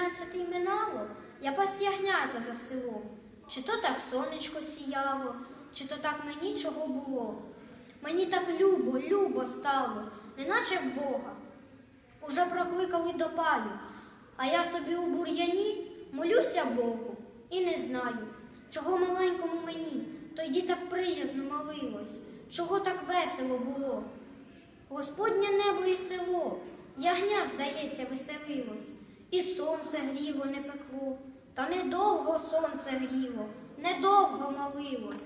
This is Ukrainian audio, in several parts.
дванадцятий минало, я пас ягнята за село. Чи то так сонечко сіяло, чи то так мені чого було. Мені так любо, любо стало, неначе в Бога. Уже прокликали до паю, а я собі у бур'яні молюся Богу і не знаю, чого маленькому мені тоді так приязно молилось, чого так весело було. Господнє небо і село, ягня, здається, веселилось, і сонце гріло, не пекло, та недовго сонце гріло, недовго молилось,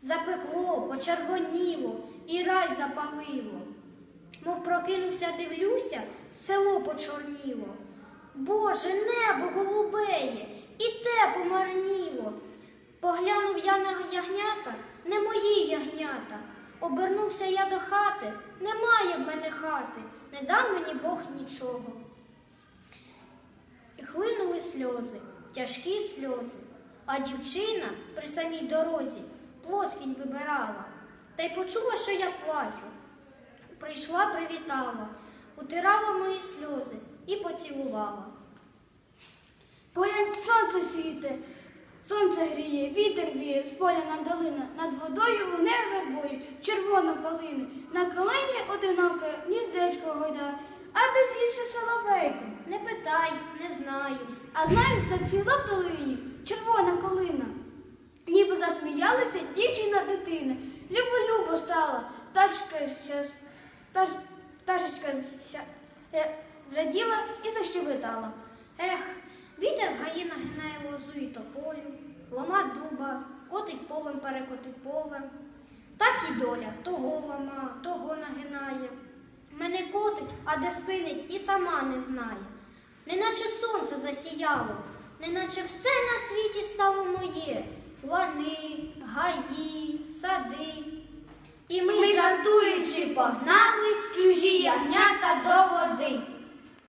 запекло, почервоніло і рай запалило. Мов прокинувся, дивлюся, село почорніло. Боже, небо голубеє, і те помарніло. Поглянув я на ягнята, не мої ягнята. Обернувся я до хати, немає в мене хати, не дав мені Бог нічого. Сльози, тяжкі сльози, а дівчина при самій дорозі плоскінь вибирала, та й почула, що я плачу. Прийшла, привітала, утирала мої сльози і поцілувала. Поля сонце світе, сонце гріє, вітер віє, з поля на долина, над водою луне вербою, червону калину. На калині одиноке гніздечко гойда, а де ж дівся соловейко? Не питай, не знаю. А знаєш, зацвіла в долині червона калина. Ніби засміялася дівчина дитина. Любо-любо стала, тачка щас, таж, пташечка ща- е, зраділа і защебетала. Ех, вітер в гаї нагинає лозу і тополю, лома дуба, котить полем, перекотить полем. Так і доля того лома, того нагинає. Мене котить, а де спинить, і сама не знає. Неначе сонце засіяло, неначе все на світі стало моє. Лани, гаї, сади. І ми, Ми, жартуючи, погнали чужі ягнята до води.